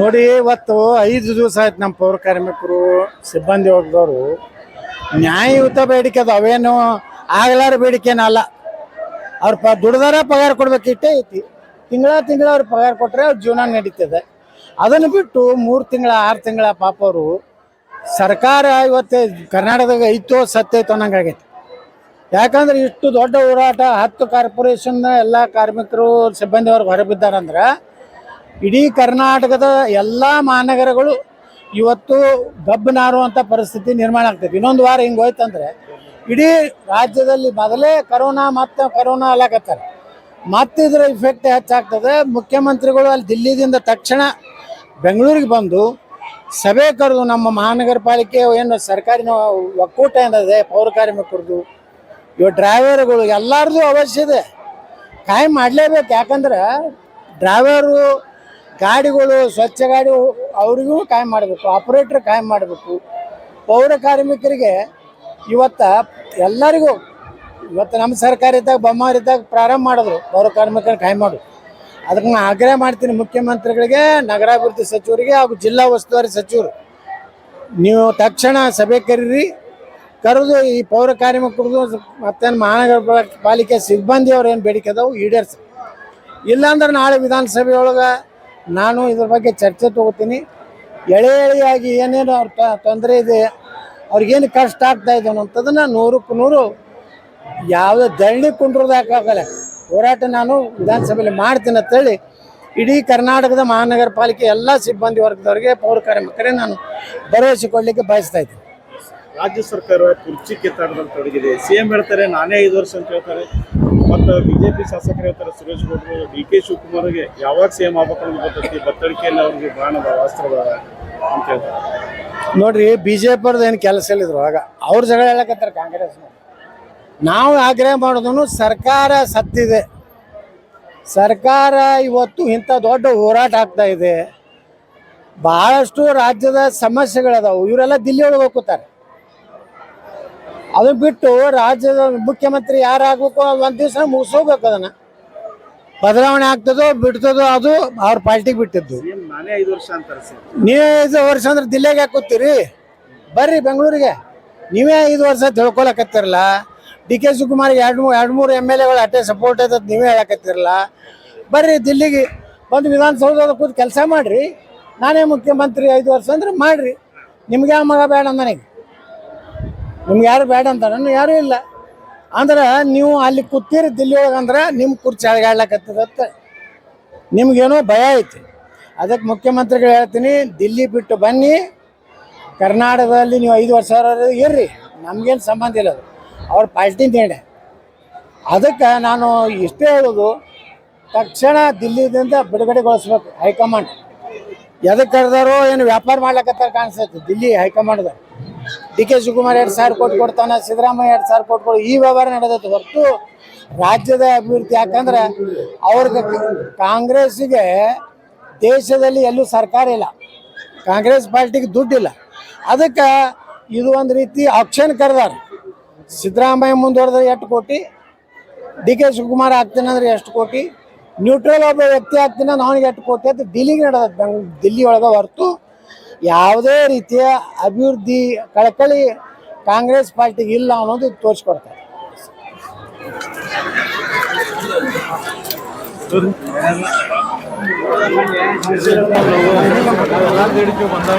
ನೋಡಿ, ಇವತ್ತು ಐದು ದಿವಸ ಆಯ್ತು ನಮ್ಮ ಪೌರ ಕಾರ್ಮಿಕರು, ಸಿಬ್ಬಂದಿ ವರ್ಗದವರು ನ್ಯಾಯಯುತ ಬೇಡಿಕೆ ಅದು, ಅವೇನು ಆಗ್ಲಾರ ಬೇಡಿಕೆನಲ್ಲ ಅವ್ರ ಪ ದುಡ್ದಾರ ಪಗಾರ ಕೊಡ್ಬೇಕು, ಇಟ್ಟೇ ಐತಿ. ತಿಂಗಳ ತಿಂಗಳ ಅವ್ರು ಪಗಾರ ಕೊಟ್ಟರೆ ಅವ್ರ ಜೀವನ ನಡೀತದೆ. ಅದನ್ನು ಬಿಟ್ಟು ಮೂರು ತಿಂಗಳ, ಆರು ತಿಂಗಳ ಪಾಪ ಅವರು ಸರ್ಕಾರ ಇವತ್ತು ಕರ್ನಾಟಕದಾಗ ಐತೋ ಸತ್ತೈತೋ ಅನ್ನಂಗಾಗೈತೆ ಯಾಕಂದ್ರೆ ಇಷ್ಟು ದೊಡ್ಡ ಹೋರಾಟ, ಹತ್ತು ಕಾರ್ಪೊರೇಷನ್ ಎಲ್ಲ ಕಾರ್ಮಿಕರು ಸಿಬ್ಬಂದಿ ಅವ್ರಿಗೆ ಹೊರಬಿದ್ದಾರಂದ್ರೆ ಇಡೀ ಕರ್ನಾಟಕದ ಎಲ್ಲ ಮಹಾನಗರಗಳು ಇವತ್ತು ಗಬ್ಬು ನಾರುವಂಥ ಪರಿಸ್ಥಿತಿ ನಿರ್ಮಾಣ ಆಗ್ತದೆ ಇನ್ನೊಂದು ವಾರ ಹಿಂಗೆ ಹೋಯ್ತಂದ್ರೆ ಇಡೀ ರಾಜ್ಯದಲ್ಲಿ ಮೊದಲೇ ಕರೋನಾ, ಮತ್ತು ಕರೋನಾ ಅಲ್ಲಾಕತ್ತಾರೆ ಮತ್ತೆ ಇದರ ಇಫೆಕ್ಟ್ ಹೆಚ್ಚಾಗ್ತದೆ. ಮುಖ್ಯಮಂತ್ರಿಗಳು ಅಲ್ಲಿ ದಿಲ್ಲಿದಿಂದ ತಕ್ಷಣ ಬೆಂಗಳೂರಿಗೆ ಬಂದು ಸಭೆ ಕರೆದು ನಮ್ಮ ಮಹಾನಗರ ಪಾಲಿಕೆ ಏನು ಸರ್ಕಾರಿ ನಾವು ಒಕ್ಕೂಟ ಏನಿದೆ, ಪೌರ ಕಾರ್ಮಿಕರದು, ಇವ ಡ್ರೈವರ್ಗಳು ಎಲ್ಲರದು ಅವಶ್ಯ ಇದೆ. ಕಾಯಂ ಮಾಡಲೇಬೇಕು. ಯಾಕಂದ್ರೆ ಡ್ರೈವರು ಗಾಡಿಗಳು, ಸ್ವಚ್ಛ ಗಾಡಿ ಅವರಿಗೂ ಕಾಯಂ ಮಾಡಬೇಕು ಆಪ್ರೇಟ್ರ್ ಕಾಯಂ ಮಾಡಬೇಕು. ಪೌರ ಕಾರ್ಮಿಕರಿಗೆ ಇವತ್ತ ಎಲ್ಲರಿಗೂ, ಇವತ್ತು ನಮ್ಮ ಸರ್ಕಾರ ಇದ್ದಾಗ, ಬೊಮ್ಮಾರ್ ಇದ್ದಾಗ ಪ್ರಾರಂಭ ಮಾಡಿದ್ರು, ಪೌರ ಕಾರ್ಮಿಕರ ಕಾಯಂ ಮಾಡು. ಅದಕ್ಕೆ ನಾನು ಆಗ್ರಹ ಮಾಡ್ತೀನಿ ಮುಖ್ಯಮಂತ್ರಿಗಳಿಗೆ, ನಗರಾಭಿವೃದ್ಧಿ ಸಚಿವರಿಗೆ ಹಾಗೂ ಜಿಲ್ಲಾ ಉಸ್ತುವಾರಿ ಸಚಿವರು. ನೀವು ತಕ್ಷಣ ಸಭೆ ಕರೀರಿ. ಕರೆದು ಈ ಪೌರ ಕಾರ್ಮಿಕರದು ಮತ್ತೇನು ಮಹಾನಗರ ಪಾಲಿಕೆ ಸಿಬ್ಬಂದಿಯವ್ರು ಏನು ಬೇಡಿಕೆ ಅದಾವೆ ಈಡೇರ್ಸಿ. ಇಲ್ಲಾಂದ್ರೆ ನಾಳೆ ವಿಧಾನಸಭೆ ಒಳಗೆ ನಾನು ಇದ್ರ ಬಗ್ಗೆ ಚರ್ಚೆ ತಗೋತೀನಿ. ಎಳೆ ಎಳೆಯಾಗಿ ಏನೇನು ಅವ್ರ ತೊಂದರೆ ಇದೆ, ಅವ್ರಿಗೇನು ಕಷ್ಟ ಆಗ್ತಾ ಇದೆ ಅನ್ನೋಂಥದ್ದನ್ನು ನೂರಕ್ಕೆ ನೂರು ಯಾವುದೇ ದಳ್ಳಿ ಕುಂಡ್ರದಾಗಲ್ಲ ಹೋರಾಟ ನಾನು ವಿಧಾನಸಭೆಯಲ್ಲಿ ಮಾಡ್ತೀನಿ ಅಂತೇಳಿ ಇಡೀ ಕರ್ನಾಟಕದ ಮಹಾನಗರ ಪಾಲಿಕೆ ಎಲ್ಲ ಸಿಬ್ಬಂದಿ ವರ್ಗದವರಿಗೆ ಪೌರ ನಾನು ಭರವಸೆ ಕೊಡಲಿಕ್ಕೆ ಬಯಸ್ತಾ ಇದ್ದೀನಿ. ರಾಜ್ಯ ಸರ್ಕಾರ ಕುರ್ಚಿ ಕಿತ್ತಾಟದಲ್ಲಿ ತೊಡಗಿದೆ ಸಿಎಂ ಹೇಳ್ತಾರೆ, ನಾನೇ ಐದು ವರ್ಷ ಅಂತ ಹೇಳ್ತಾರೆ. ಮತ್ತು ಬಿಜೆಪಿ ಶಾಸಕರು ಹೇಳ್ತಾರೆ, ಸುರೇಶ್ ಗೌಡರು ಡಿ ಕೆ ಶಿವಕುಮಾರ್ಗೆ ಯಾವಾಗ ಸಿಎಂ ಆಗ್ಬೇಕು ಅನ್ನೋದು ಗೊತ್ತೈತಿ ಬತ್ತಳಿಕೆಯಲ್ಲಿ ಅವ್ರಿಗೆ ಬಾಣದ ಅಂತ ಹೇಳ್ತಾರೆ. ನೋಡ್ರಿ ಬಿ ಜೆ ಪಿರ್ದು ಏನು ಕೆಲಸ ಇಲ್ಲಿದ್ರು ಆಗ ಅವ್ರ ಜಗಳ ಹೇಳಕತ್ತಾರೆ ಕಾಂಗ್ರೆಸ್ ನಾವು ಆಗ್ರಹ ಮಾಡೋದನ್ನು ಸರ್ಕಾರ ಸತ್ತಿದೆ. ಸರ್ಕಾರ ಇವತ್ತು ಇಂಥ ದೊಡ್ಡ ಹೋರಾಟ ಆಗ್ತಾ ಇದೆ. ಬಹಳಷ್ಟು ರಾಜ್ಯದ ಸಮಸ್ಯೆಗಳದಾವು. ಇವರೆಲ್ಲ ದಿಲ್ಲಿ ಒಳಗೆ ಹೋಗ್ತಾರೆ ಅದನ್ನ ಬಿಟ್ಟು ರಾಜ್ಯದ ಮುಖ್ಯಮಂತ್ರಿ ಯಾರಾಗಬೇಕು ಒಂದು ದಿವಸ ಮುಗಿಸೋಗ್ಬೇಕು ಅದನ್ನ. ಬದಲಾವಣೆ ಆಗ್ತದೋ ಬಿಡ್ತದೋ ಅದು ಅವ್ರ ಪಾರ್ಟಿಗೆ ಬಿಟ್ಟಿದ್ದು. ನೀವೇ ಐದು ವರ್ಷ ಅಂದ್ರೆ ದಿಲ್ಲಿಗೆ ಹಾಕೋತೀರಿ ಕೂತೀರಿ? ಬರ್ರಿ ಬೆಂಗಳೂರಿಗೆ. ನೀವೇ ಐದು ವರ್ಷ ತಿಳ್ಕೊಳಕತ್ತಿರಲ್ಲ. ಡಿ ಕೆ ಶಿವಕುಮಾರ್ಗೆ ಎರಡು ಮೂರು ಎರಡು ಮೂರು ಎಂ ಎಲ್ ಎಗಳು ಅಟ್ಟೆ ಸಪೋರ್ಟ್ ಐತೆ ನೀವೇ ಹೇಳಕತ್ತಿರಲ್ಲ. ಬರ್ರಿ ದಿಲ್ಲಿಗೆ ಬಂದು ವಿಧಾನಸೌಧದ ಕೂತು ಕೆಲಸ ಮಾಡಿರಿ. ನಾನೇ ಮುಖ್ಯಮಂತ್ರಿ ಐದು ವರ್ಷ ಅಂದ್ರೆ ಮಾಡಿರಿ. ನಿಮ್ಗೆ ಯಾವ ಮಗ ಬೇಡ ನನಗೆ. ನಿಮ್ಗೆ ಯಾರು ಬೇಡ ಅಂತಾರೆ. ಯಾರೂ ಇಲ್ಲ. ಅಂದ್ರೆ ನೀವು ಅಲ್ಲಿ ಕೂತೀರಿ ದಿಲ್ಲಿ ಒಳಗೆ ಅಂದ್ರೆ ನಿಮ್ಮ ಕುರ್ಚಿ ಅಳಗಾಡ್ಲಕತ್ತದತ್ತ ನಿಮ್ಗೇನೋ ಭಯ ಐತಿ. ಅದಕ್ಕೆ ಮುಖ್ಯಮಂತ್ರಿಗಳು ಹೇಳ್ತೀನಿ, ದಿಲ್ಲಿ ಬಿಟ್ಟು ಬನ್ನಿ. ಕರ್ನಾಟಕದಲ್ಲಿ ನೀವು ಐದು ವರ್ಷ ಇರ್ರಿ. ನಮ್ಗೇನು ಸಂಬಂಧ ಇಲ್ಲ ಅದು. ಅವ್ರ ಪಾರ್ಟಿ ನೇಡೆ. ಅದಕ್ಕೆ ನಾನು ಇಷ್ಟೇ ಹೇಳೋದು, ತಕ್ಷಣ ದಿಲ್ಲಿದಿಂದ ಬಿಡುಗಡೆಗೊಳಿಸ್ಬೇಕು ಹೈಕಮಾಂಡ್. ಎದಕ್ಕೆ ಕರೆದಾರೋ ಏನು ವ್ಯಾಪಾರ ಮಾಡ್ಲಕತ್ತಾರ ಕಾಣಿಸ್ತೈತಿ ದಿಲ್ಲಿ ಹೈಕಮಾಂಡ್ದ ಡಿ ಕೆ ಶಿವಕುಮಾರ್ ಎರಡು ಸಾವಿರ ಕೋಟಿ ಕೊಡ್ತಾನೆ, ಸಿದ್ದರಾಮಯ್ಯ ಎರಡು ಸಾವಿರ ಕೋಟಿ ಕೊಡು, ಈ ವ್ಯವಹಾರ ನಡೆದೈತೆ. ಹೊರತು ರಾಜ್ಯದ ಅಭಿವೃದ್ಧಿ ಯಾಕಂದ್ರೆ ಅವ್ರಿಗೆ ಕಾಂಗ್ರೆಸ್ಸಿಗೆ ದೇಶದಲ್ಲಿ ಎಲ್ಲೂ ಸರ್ಕಾರ ಇಲ್ಲ. ಕಾಂಗ್ರೆಸ್ ಪಾರ್ಟಿಗೆ ದುಡ್ಡಿಲ್ಲ ಅದಕ್ಕೆ ಇದು ಒಂದು ರೀತಿ ಆಕ್ಷನ್ ಕರೆದಾರ. ಸಿದ್ದರಾಮಯ್ಯ ಮುಂದುವರೆದ್ರೆ ಎಷ್ಟು ಕೋಟಿ? ಡಿ ಕೆ ಶಿವಕುಮಾರ್ ಆಗ್ತಾನೆ ಅಂದ್ರೆ ಎಷ್ಟು ಕೋಟಿ? ನ್ಯೂಟ್ರಲ್ ಒಬ್ಬ ವ್ಯಕ್ತಿ ಆಗ್ತಾನೆ ಅವನಿಗೆ ಎಷ್ಟು ಕೋಟಿ? ಅಂತ ದಿಲ್ಲಿಗೆ ನಡೆದ ದಿಲ್ಲಿ ಒಳಗೆ ಹೊರತು ಯಾವುದೇ ರೀತಿಯ ಅಭಿವೃದ್ಧಿ ಕಳಕಳಿ ಕಾಂಗ್ರೆಸ್ ಪಾರ್ಟಿಗೆ ಇಲ್ಲ ಅನ್ನೋದು ತೋರಿಸ್ಕೊಡ್ತಾರೆ. ಬಂದ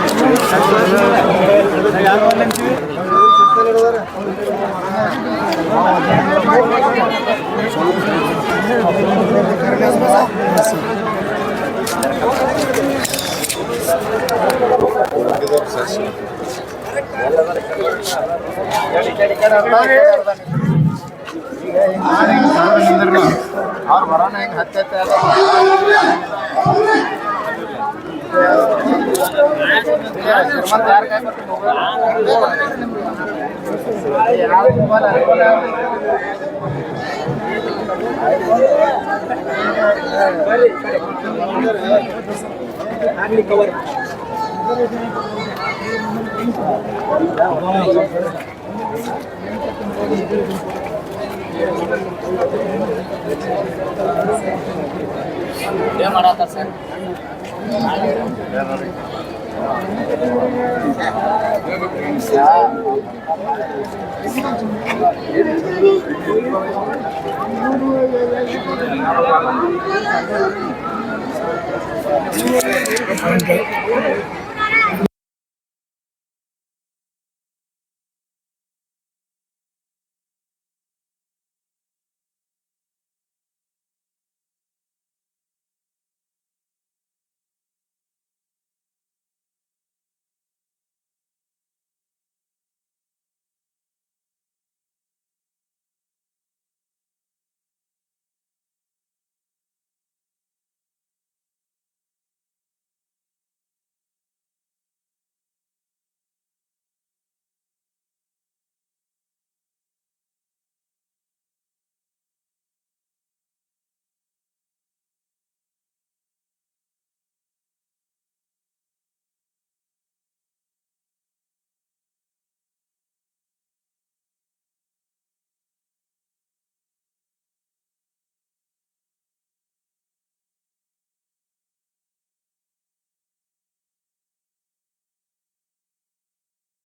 ಅವ್ರು ಬರೋಣ ಹೆಂಗೆ ಹತ್ತೈತೆ ಶ್ರೀಮಂತ ಯಾರ ಕೈ ಬರ್ತೀನಿ ಬರ್ರಿ ಕವರ್ dia mana atasnya?